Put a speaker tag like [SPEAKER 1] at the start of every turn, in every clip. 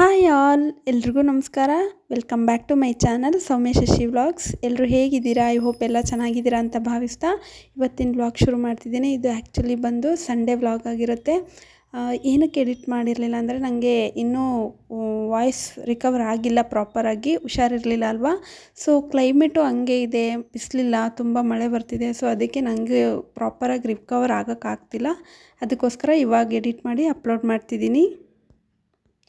[SPEAKER 1] Hi all ಎಲ್ರಿಗೂ ನಮಸ್ಕಾರ. Welcome back to my channel Soumya Shashi vlogs ಎಲ್ಲರೂ ಹೇಗಿದ್ದೀರಾ? ಐ ಹೋಪ್ ಎಲ್ಲ ಚೆನ್ನಾಗಿದ್ದೀರಾ ಅಂತ ಭಾವಿಸ್ತಾ ಇವತ್ತಿನ ವ್ಲಾಗ್ ಶುರು ಮಾಡ್ತಿದ್ದೀನಿ. ಇದು ಆ್ಯಕ್ಚುಲಿ ಬಂದು ಸಂಡೇ ವ್ಲಾಗ್ ಆಗಿರುತ್ತೆ. ಏನಕ್ಕೆ ಎಡಿಟ್ ಮಾಡಿರಲಿಲ್ಲ ಅಂದರೆ ನನಗೆ ಇನ್ನೂ ವಾಯ್ಸ್ ರಿಕವರ್ ಆಗಿಲ್ಲ ಪ್ರಾಪರಾಗಿ ಹುಷಾರಿರಲಿಲ್ಲ ಅಲ್ವಾ? ಸೊ ಕ್ಲೈಮೇಟು ಹಂಗೆ ಇದೆ, ಬಿಸಿಲಿಲ್ಲ, ತುಂಬ ಮಳೆ ಬರ್ತಿದೆ. ಸೊ ಅದಕ್ಕೆ ನನಗೆ ಪ್ರಾಪರಾಗಿ ರಿಕವರ್ ಆಗೋಕ್ಕಾಗ್ತಿಲ್ಲ. ಅದಕ್ಕೋಸ್ಕರ ಇವಾಗ ಎಡಿಟ್ ಮಾಡಿ ಅಪ್ಲೋಡ್ ಮಾಡ್ತಿದ್ದೀನಿ.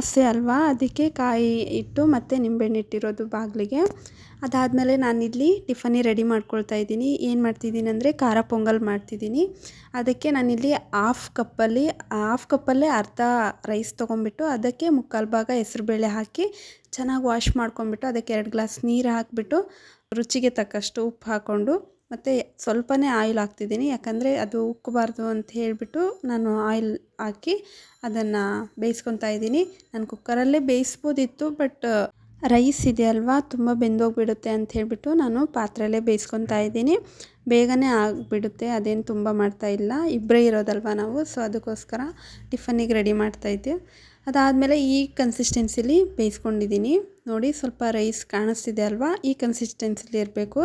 [SPEAKER 1] ಅಮಾವಾಸ್ಯೆ ಅಲ್ವಾ? ಅದಕ್ಕೆ ಕಾಯಿ ಇಟ್ಟು ಮತ್ತು ನಿಂಬೆಹಣ್ಣು ಇಟ್ಟಿರೋದು ಬಾಗಿಲಿಗೆ. ಅದಾದಮೇಲೆ ನಾನಿಲ್ಲಿ ಟಿಫನಿ ರೆಡಿ ಮಾಡ್ಕೊಳ್ತಾ ಇದ್ದೀನಿ. ಏನು ಮಾಡ್ತಿದ್ದೀನಿ ಅಂದರೆ ಖಾರ ಪೊಂಗಲ್ ಮಾಡ್ತಿದ್ದೀನಿ. ಅದಕ್ಕೆ ನಾನಿಲ್ಲಿ ಹಾಫ್ ಕಪ್ಪಲ್ಲಿ ಹಾಫ್ ಕಪ್ಪಲ್ಲೇ ಅರ್ಧ ರೈಸ್ ತೊಗೊಂಬಿಟ್ಟು ಅದಕ್ಕೆ ಮುಕ್ಕಾಲು ಭಾಗ ಹೆಸರುಬೇಳೆ ಹಾಕಿ ಚೆನ್ನಾಗಿ ವಾಶ್ ಮಾಡ್ಕೊಂಬಿಟ್ಟು ಅದಕ್ಕೆ ಎರಡು ಗ್ಲಾಸ್ ನೀರು ಹಾಕಿಬಿಟ್ಟು ರುಚಿಗೆ ತಕ್ಕಷ್ಟು ಉಪ್ಪು ಹಾಕ್ಕೊಂಡು ಮತ್ತು ಸ್ವಲ್ಪನೇ ಆಯಿಲ್ ಹಾಕ್ತಿದ್ದೀನಿ. ಯಾಕಂದರೆ ಅದು ಉಕ್ಕಬಾರ್ದು ಅಂತ ಹೇಳಿಬಿಟ್ಟು ನಾನು ಆಯಿಲ್ ಹಾಕಿ ಅದನ್ನು ಬೇಯಿಸ್ಕೊತಾ ಇದ್ದೀನಿ. ನಾನು ಕುಕ್ಕರಲ್ಲೇ ಬೇಯಿಸ್ಬೋದಿತ್ತು ಬಟ್ ರೈಸ್ ಇದೆ ಅಲ್ವಾ ತುಂಬ ಬೆಂದೋಗಿಬಿಡುತ್ತೆ ಅಂತ ಹೇಳಿಬಿಟ್ಟು ನಾನು ಪಾತ್ರೆಯಲ್ಲೇ ಬೇಯಿಸ್ಕೊತಾ ಇದ್ದೀನಿ. ಬೇಗನೆ ಆಗಿಬಿಡುತ್ತೆ, ಅದೇನು ತುಂಬ ಮಾಡ್ತಾ ಇಲ್ಲ. ಇಬ್ಬರೇ ಇರೋದಲ್ವ ನಾವು? ಸೊ, ಅದಕ್ಕೋಸ್ಕರ ಟಿಫನಿಗೆ ರೆಡಿ ಮಾಡ್ತಾ ಇದ್ದೆ. ಅದಾದಮೇಲೆ ಈ ಕನ್ಸಿಸ್ಟೆನ್ಸಿಲಿ ಬೇಯಿಸ್ಕೊಂಡಿದ್ದೀನಿ. ನೋಡಿ, ಸ್ವಲ್ಪ ರೈಸ್ ಕಾಣಿಸ್ತಿದೆ ಅಲ್ವಾ? ಈ ಕನ್ಸಿಸ್ಟೆನ್ಸಿಲಿ ಇರಬೇಕು.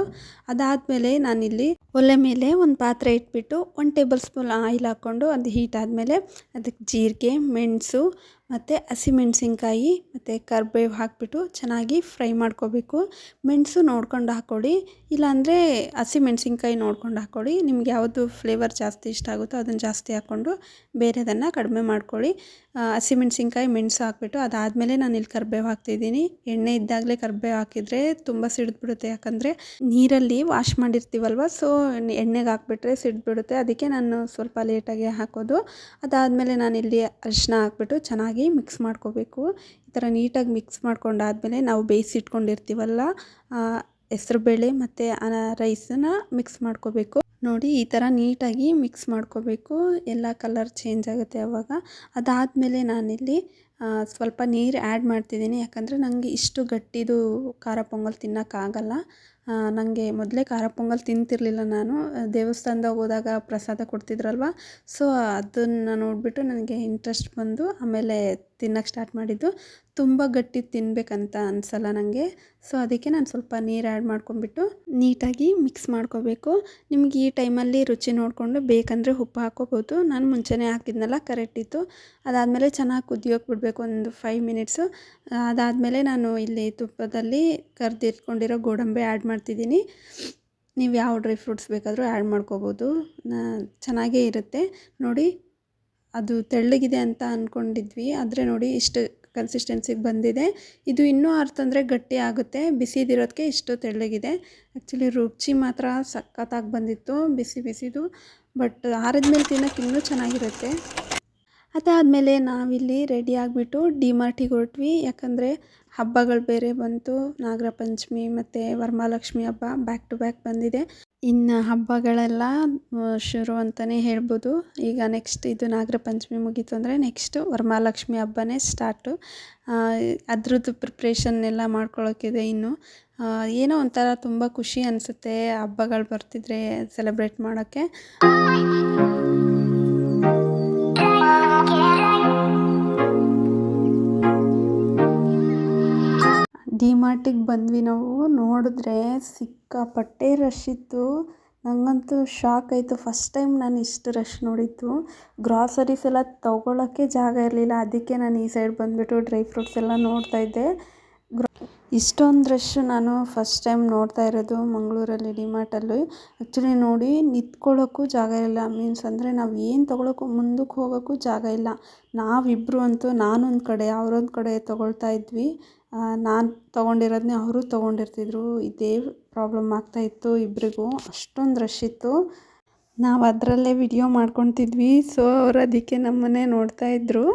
[SPEAKER 1] ಅದಾದಮೇಲೆ ನಾನಿಲ್ಲಿ ಒಲೆ ಮೇಲೆ ಒಂದು ಪಾತ್ರೆ ಇಟ್ಬಿಟ್ಟು ಒನ್ ಟೇಬಲ್ ಸ್ಪೂನ್ ಆಯಿಲ್ ಹಾಕ್ಕೊಂಡು, ಅದು ಹೀಟ್ ಆದಮೇಲೆ ಅದಕ್ಕೆ ಜೀರಿಗೆ, ಮೆಣಸು ಮತ್ತು ಹಸಿಮೆಣ್ಸಿನ್ಕಾಯಿ ಮತ್ತು ಕರ್ಬೇವು ಹಾಕಿಬಿಟ್ಟು ಚೆನ್ನಾಗಿ ಫ್ರೈ ಮಾಡ್ಕೋಬೇಕು. ಮೆಣಸು ನೋಡ್ಕೊಂಡು ಹಾಕ್ಕೊಳ್ಳಿ ಇಲ್ಲಾಂದರೆ ಹಸಿಮೆಣ್ಸಿನ್ಕಾಯಿ ನೋಡ್ಕೊಂಡು ಹಾಕ್ಕೊಡಿ. ನಿಮ್ಗೆ ಯಾವುದು ಫ್ಲೇವರ್ ಜಾಸ್ತಿ ಇಷ್ಟ ಆಗುತ್ತೋ ಅದನ್ನು ಜಾಸ್ತಿ ಹಾಕ್ಕೊಂಡು ಬೇರೆದನ್ನು ಕಡಿಮೆ ಮಾಡ್ಕೊಳ್ಳಿ ಹಸಿಮೆಣ್ಸಿನ್ಕಾಯಿ, ಮೆಣಸು ಹಾಕ್ಬಿಟ್ಟು ಅದಾದಮೇಲೆ ನಾನು ಇಲ್ಲಿ ಕರ್ಬೇವು ಹಾಕ್ತಿದ್ದೀನಿ. ಎಣ್ಣೆ ಇದ್ದಾಗಲೇ ಕರ್ಬೇವು ಹಾಕಿದರೆ ತುಂಬ ಸಿಡಿದ್ಬಿಡುತ್ತೆ. ಯಾಕಂದರೆ ನೀರಲ್ಲಿ ವಾಶ್ ಮಾಡಿರ್ತೀವಲ್ವ ಸೊ ಎಣ್ಣೆಗೆ ಹಾಕ್ಬಿಟ್ರೆ ಸಿಡಿದ್ಬಿಡುತ್ತೆ. ಅದಕ್ಕೆ ನಾನು ಸ್ವಲ್ಪ ಲೇಟಾಗಿ ಹಾಕೋದು. ಅದಾದಮೇಲೆ ನಾನಿಲ್ಲಿ ಅರಿಶಿನ ಹಾಕ್ಬಿಟ್ಟು ಚೆನ್ನಾಗಿ ಮಿಕ್ಸ್ ಮಾಡ್ಕೋಬೇಕು. ಈ ಥರ ನೀಟಾಗಿ ಮಿಕ್ಸ್ ಮಾಡ್ಕೊಂಡಾದಮೇಲೆ ನಾವು ಬೇಯಿಸಿಟ್ಕೊಂಡಿರ್ತೀವಲ್ಲ ಹೆಸ್ರುಬೇಳೆ ಮತ್ತು ರೈಸನ್ನ ಮಿಕ್ಸ್ ಮಾಡ್ಕೋಬೇಕು. ನೋಡಿ ಈ ಥರ ನೀಟಾಗಿ ಮಿಕ್ಸ್ ಮಾಡ್ಕೋಬೇಕು. ಎಲ್ಲ ಕಲರ್ ಚೇಂಜ್ ಆಗುತ್ತೆ ಆವಾಗ ಅದಾದಮೇಲೆ ನಾನಿಲ್ಲಿ ಸ್ವಲ್ಪ ನೀರು ಆ್ಯಡ್ ಮಾಡ್ತಿದ್ದೀನಿ. ಯಾಕಂದರೆ ನನಗೆ ಇಷ್ಟು ಗಟ್ಟಿದು ಖಾರ ಪೊಂಗಲ್ ತಿನ್ನೋಕ್ಕಾಗಲ್ಲ. ನನಗೆ ಮೊದಲೇ ಖಾರ ಪೊಂಗಲ್ ತಿಂತಿರಲಿಲ್ಲ ನಾನು. ದೇವಸ್ಥಾನದಾಗ ಹೋದಾಗ ಪ್ರಸಾದ ಕೊಡ್ತಿದ್ರಲ್ವ? ಸೊ ಅದನ್ನು ನೋಡಿಬಿಟ್ಟು ನನಗೆ ಇಂಟ್ರೆಸ್ಟ್ ಬಂದು ಆಮೇಲೆ ತಿನ್ನೋಕ್ಕೆ ಸ್ಟಾರ್ಟ್ ಮಾಡಿದ್ದು. ತುಂಬ ಗಟ್ಟಿ ತಿನ್ನಬೇಕಂತ ಅನಿಸಲ್ಲ ನನಗೆ ಸೊ ಅದಕ್ಕೆ ನಾನು ಸ್ವಲ್ಪ ನೀರು ಆ್ಯಡ್ ಮಾಡ್ಕೊಂಡ್ಬಿಟ್ಟು ನೀಟಾಗಿ ಮಿಕ್ಸ್ ಮಾಡ್ಕೋಬೇಕು. ನಿಮ್ಗೆ ಈ ಟೈಮಲ್ಲಿ ರುಚಿ ನೋಡಿಕೊಂಡು ಬೇಕಂದರೆ ಉಪ್ಪು ಹಾಕ್ಕೋಬೋದು. ನಾನು ಮುಂಚೆನೇ ಹಾಕಿದ್ನಲ್ಲ ಕರೆಕ್ಟ್ ಇತ್ತು. ಅದಾದಮೇಲೆ ಚೆನ್ನಾಗಿ ಕುದಿಯೋಕೆ ಬಿಡಬೇಕು. ಒಂದು ಫೈವ್ ಮಿನಿಟ್ಸು ಅದಾದಮೇಲೆ ನಾನು ಇಲ್ಲಿ ತುಪ್ಪದಲ್ಲಿ ಕರೆದಿಟ್ಕೊಂಡಿರೋ ಗೋಡಂಬಿ ಆ್ಯಡ್ ಮಾಡ್ತಿದ್ದೀನಿ. ನೀವು ಯಾವ ಡ್ರೈ ಫ್ರೂಟ್ಸ್ ಬೇಕಾದರೂ ಆ್ಯಡ್ ಮಾಡ್ಕೋಬೋದು. ಚೆನ್ನಾಗೇ ಇರುತ್ತೆ. ನೋಡಿ, ಅದು ತೆಳ್ಳಗಿದೆ ಅಂತ ಅಂದ್ಕೊಂಡಿದ್ವಿ ಆದರೆ ನೋಡಿ, ಇಷ್ಟು ಕನ್ಸಿಸ್ಟೆನ್ಸಿಗೆ ಬಂದಿದೆ. ಇದು ಇನ್ನೂ ಅರ್ತಂದರೆ ಗಟ್ಟಿ ಆಗುತ್ತೆ. ಬಿಸಿದಿರೋದಕ್ಕೆ ಇಷ್ಟು ತೆಳ್ಳಗಿದೆ. ಆ್ಯಕ್ಚುಲಿ ರುಚಿ ಮಾತ್ರ ಸಖತ್ತಾಗಿ ಬಂದಿತ್ತು. ಬಿಸಿ ಬಿಸಿದು. ಬಟ್ ಆರಿದ್ಮೇಲೆ ತಿನ್ನೋಕ್ಕೆ ಇನ್ನೂ ಚೆನ್ನಾಗಿರುತ್ತೆ. ಅದಾದಮೇಲೆ ನಾವಿಲ್ಲಿ ರೆಡಿ ಆಗಿಬಿಟ್ಟು ಡಿ ಮಾರ್ಟಿಗೆ ಹೊರಟ್ವಿ. ಯಾಕಂದರೆ ಹಬ್ಬಗಳು ಬೇರೆ ಬಂತು. ನಾಗರ ಪಂಚಮಿ ಮತ್ತು ವರಮಹಾಲಕ್ಷ್ಮಿ ಹಬ್ಬ ಬ್ಯಾಕ್ ಟು ಬ್ಯಾಕ್ ಬಂದಿದೆ. ಇನ್ನು ಹಬ್ಬಗಳೆಲ್ಲ ಶುರು ಅಂತಲೇ ಹೇಳ್ಬೋದು. ಈಗ ನೆಕ್ಸ್ಟ್ ಇದು ನಾಗರ ಪಂಚಮಿ ಮುಗೀತು ಅಂದರೆ ನೆಕ್ಸ್ಟು ವರಮಹಾಲಕ್ಷ್ಮಿ ಹಬ್ಬನೇ ಸ್ಟಾರ್ಟು ಅದ್ರದ್ದು ಪ್ರಿಪ್ರೇಷನ್ ಎಲ್ಲ ಮಾಡ್ಕೊಳ್ಳೋಕ್ಕಿದೆ ಇನ್ನು. ಏನೋ ಒಂಥರ ತುಂಬ ಖುಷಿ ಅನಿಸುತ್ತೆ ಹಬ್ಬಗಳು ಬರ್ತಿದ್ರೆ ಸೆಲೆಬ್ರೇಟ್ ಮಾಡೋಕ್ಕೆ. ಡಿ ಮಾರ್ಟಿಗೆ ಬಂದ್ವಿ ನಾವು. ನೋಡಿದ್ರೆ ಸಿಕ್ಕಾಪಟ್ಟೆ ರಶ್ ಇತ್ತು. ನನಗಂತೂ ಶಾಕ್ ಆಯಿತು. ಫಸ್ಟ್ ಟೈಮ್ ನಾನು ಇಷ್ಟು ರಶ್ ನೋಡಿದ್ದು. ಗ್ರಾಸರೀಸ್ ಎಲ್ಲ ತೊಗೊಳಕ್ಕೆ ಜಾಗ ಇರಲಿಲ್ಲ. ಅದಕ್ಕೆ ನಾನು ಈ ಸೈಡ್ ಬಂದುಬಿಟ್ಟು ಡ್ರೈ ಫ್ರೂಟ್ಸ್ ಎಲ್ಲ ನೋಡ್ತಾ ಇದ್ದೆ. ಇಷ್ಟೊಂದು ರಶ್ ನಾನು ಫಸ್ಟ್ ಟೈಮ್ ನೋಡ್ತಾ ಇರೋದು ಮಂಗಳೂರಲ್ಲಿ, ಡಿಮಾರ್ಟಲ್ಲಿ. ಆ್ಯಕ್ಚುಲಿ ನೋಡಿ, ನಿಂತ್ಕೊಳ್ಳೋಕ್ಕೂ ಜಾಗ ಇಲ್ಲ ಮೀನ್ಸ್ ಅಂದರೆ ನಾವು ಏನು ತೊಗೊಳಕ್ಕೂ ಮುಂದಕ್ಕೆ ಹೋಗೋಕ್ಕೂ ಜಾಗ ಇಲ್ಲ. ನಾವಿಬ್ಬರು ಅಂತೂ ನಾನೊಂದು ಕಡೆ, ಅವರೊಂದು ಕಡೆ ತೊಗೊಳ್ತಾ ಇದ್ವಿ. ನಾನು ತೊಗೊಂಡಿರೋದನ್ನೇ ಅವರು ತೊಗೊಂಡಿರ್ತಿದ್ರು. ಇದೇ ಪ್ರಾಬ್ಲಮ್ ಆಗ್ತಾಯಿತ್ತು ಇಬ್ಬರಿಗೂ ಅಷ್ಟೊಂದು ರಶ್ ಇತ್ತು. ನಾವು ಅದರಲ್ಲೇ ವಿಡಿಯೋ ಮಾಡ್ಕೊತಿದ್ವಿ. ಸೊ ಅವ್ರು ಅದಕ್ಕೆ ನಮ್ಮನ್ನೇ ನೋಡ್ತಾ ಇದ್ರು.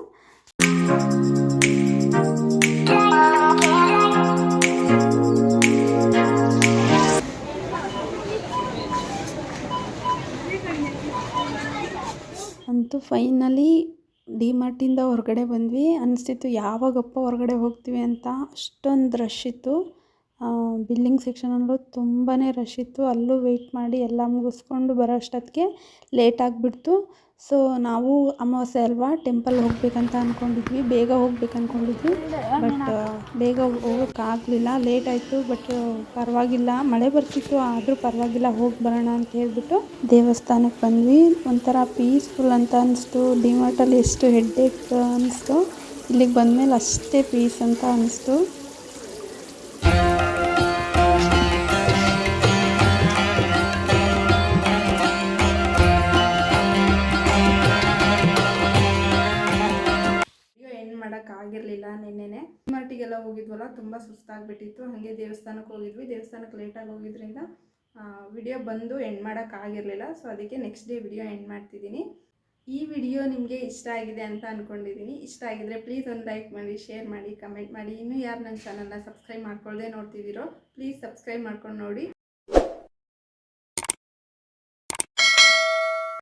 [SPEAKER 1] ಅಂತೂ ಫೈನಲಿ ಡಿ ಮಾರ್ಟಿಂದ ಹೊರಗಡೆ ಬಂದ್ವಿ. ಅನಿಸ್ತಿತ್ತು ಯಾವಾಗಪ್ಪ ಹೊರಗಡೆ ಹೋಗ್ತೀವಿ ಅಂತ ಅಷ್ಟೊಂದು ರಶ್ ಇತ್ತು. ಬಿಲ್ಲಿಂಗ್ ಸೆಕ್ಷನಲ್ಲೂ ತುಂಬಾ ರಶ್ ಇತ್ತು. ಅಲ್ಲೂ ವೆಯ್ಟ್ ಮಾಡಿ ಎಲ್ಲ ಮುಗಿಸ್ಕೊಂಡು ಬರೋ ಅಷ್ಟೊತ್ತಿಗೆ ಲೇಟ್ ಆಗಿಬಿಡ್ತು. ಸೊ ನಾವು ಅಮಾವಾಸ್ಯೆ ಅಲ್ವಾ ಟೆಂಪಲ್ ಹೋಗಬೇಕಂತ ಅಂದ್ಕೊಂಡಿದ್ವಿ ಬೇಗ ಹೋಗ್ಬೇಕು ಅಂದ್ಕೊಂಡಿದ್ವಿ ಬಟ್ ಬೇಗ ಹೋಗೋಕ್ಕಾಗಲಿಲ್ಲ ಲೇಟ್ ಆಯಿತು ಬಟ್ ಪರವಾಗಿಲ್ಲ ಮಳೆ ಬರ್ತಿತ್ತು ಆದರೂ ಪರವಾಗಿಲ್ಲ ಹೋಗಿ ಬರೋಣ ಅಂತ ಹೇಳ್ಬಿಟ್ಟು ದೇವಸ್ಥಾನಕ್ಕೆ ಬಂದ್ವಿ. ಒಂಥರ ಪೀಸ್ಫುಲ್ ಅಂತ ಅನಿಸ್ತು ಡಿಮಾರ್ಟಲ್ಲಿ ಎಷ್ಟು ಹೆಡ್ಡೇಕ್ ಅನಿಸ್ತು ಇಲ್ಲಿಗೆ ಬಂದಮೇಲೆ ಅಷ್ಟೇ ಪೀಸ್ ಅಂತ ಅನಿಸ್ತು. ಮಟ್ಟಿಗೆಲ್ಲ ಹೋಗಿದ್ವಲ್ಲ, ತುಂಬ ಸುಸ್ತಾಗ್ಬಿಟ್ಟಿತ್ತು. ಹಾಗೆ ದೇವಸ್ಥಾನಕ್ಕೆ ಹೋಗಿದ್ವಿ. ದೇವಸ್ಥಾನಕ್ಕೆ ಲೇಟಾಗಿ ಹೋಗಿದ್ರಿಂದ ವಿಡಿಯೋ ಬಂದು ಎಂಡ್ ಮಾಡೋಕ್ಕಾಗಿರಲಿಲ್ಲ ಸೊ ಅದಕ್ಕೆ ನೆಕ್ಸ್ಟ್ ಡೇ ವಿಡಿಯೋ ಎಂಡ್ ಮಾಡ್ತಿದ್ದೀನಿ. ಈ ವಿಡಿಯೋ ನಿಮಗೆ ಇಷ್ಟ ಆಗಿದೆ ಅಂತ ಅಂದ್ಕೊಂಡಿದ್ದೀನಿ ಇಷ್ಟ ಆಗಿದ್ರೆ ಪ್ಲೀಸ್ ಒಂದು ಲೈಕ್ ಮಾಡಿ ಶೇರ್ ಮಾಡಿ ಕಮೆಂಟ್ ಮಾಡಿ. ಇನ್ನೂ ಯಾರು ನನ್ನ ಚಾನಲ್ನ ಸಬ್ಸ್ಕ್ರೈಬ್ ಮಾಡ್ಕೊಳ್ಳದೆ ನೋಡ್ತಿದ್ದೀರೋ ಪ್ಲೀಸ್ ಸಬ್ಸ್ಕ್ರೈಬ್ ಮಾಡ್ಕೊಂಡು ನೋಡಿ.